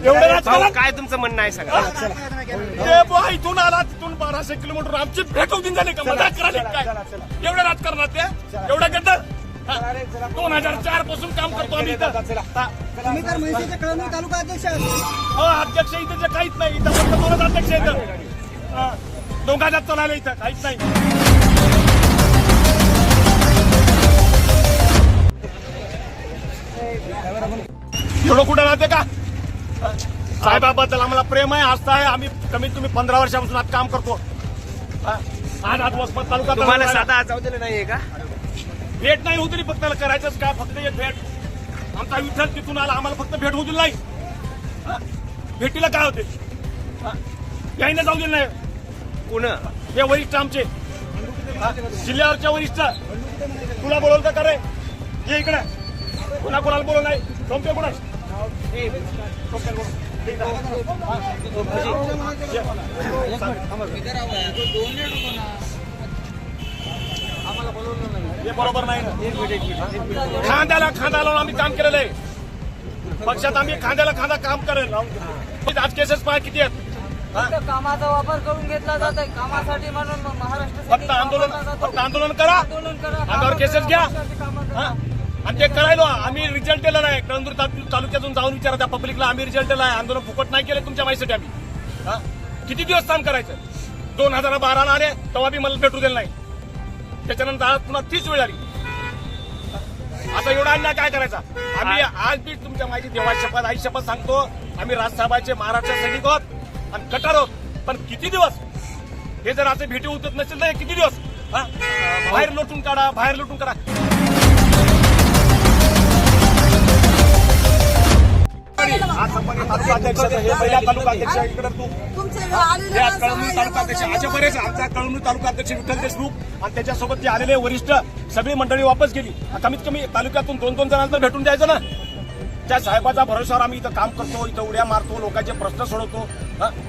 एवढं काय तुमचं म्हणणं आहे सांगा ते बुवा इथून आला तिथून बाराशे किलोमीटर आमची भेट होती झाली का? मजा करायला काय? एवढं राजकारणात ते? एवढं गद्दार? दोन हजार चारपासून काम करतो आम्ही इथं. हा. तुम्ही तर म्हैसेचे कळमनुरी तालुका अध्यक्ष हो अध्यक्ष इथं जे काहीच नाही. इथं फक्त दोनच अध्यक्ष इथं हा. दोघांच्यात चालायला इथं काहीच नाही. एवढं कुठं राहते का? साहेबाबद्दल आम्हाला प्रेम आहे आस्था आहे. आम्ही कमीत कमी पंधरा वर्षापासून आज काम करतो. हा. आज आज वसमत तालुका तुम्हाला साधा जाऊ दिलं नाहीये का? भेट नाही होती फक्त करायचंच काय फक्त एक भेट. आमचा विठ्ठल तिथून आला आम्हाला फक्त भेट होऊ दिली नाही. हा? भेटीला काय होते? हा? यायनं जाऊ दिलं नाही. कुण? हे वरिष्ठ आमचे. हा? जिल्ह्यावरच्या वरिष्ठ. तुला बोलवलं का रे? ये इकडे. कुणा कोणाला बोलव नाही? सोमते कुणा हे बरोबर नाही ना खांद्याला खांदा लावून आम्ही काम केलेलं आहे. पक्षात आम्ही खांद्याला खांदा काम करेल. आज केसेस पाय किती आहेत? कामाचा वापर करून घेतला जात आहे कामासाठी म्हणून महाराष्ट्र फक्त आंदोलन. फक्त आंदोलन करा. आंदोलन करा. केसेस घ्या? आणि ते करायलो आम्ही रिझल्ट दिला नाही कळंदूर तालुक्यातून जाऊन विचारा त्या पब्लिकला आम्ही रिझल्ट दिला आहे. आंदोलन फुकट नाही केलं तुमच्या माहितीसाठी आम्ही. हा? किती दिवस काम करायचं? दोन हजार बाराला आले तेव्हा बी मला भेटू दिलं नाही. त्याच्यानंतर आज पुन्हा तीच वेळ आली. आता एवढा अन्याय काय करायचा? आम्ही आज बी तुमच्या माहिती देवा शपथ आई शपथ सांगतो. आम्ही राजसाहेबांचे महाराष्ट्र सैनिक आहोत आणि कटार आहोत. पण किती दिवस? हे जर असे भेटी उतरत नसेल तर हे किती दिवस? हा? बाहेर लोटून काढा बाहेर लोटून काढा. आज संपन्न तालुका अध्यक्ष हे पहिला तालुका अध्यक्ष इकडे तू हे आज कळमनुरी तालुका अध्यक्ष असे बरेच आमचा कळमनुरी तालुका अध्यक्ष विठ्ठल देशमुख. आणि त्याच्यासोबत जे आलेले वरिष्ठ सगळी मंडळी वापस गेली. कमीत कमी तालुक्यातून दोन दोन जणांना भेटून द्यायचं ना? त्या साहेबाच्या भरोशावर आम्ही इथं काम करतो इथं उड्या मारतो लोकांचे प्रश्न सोडवतो. हा?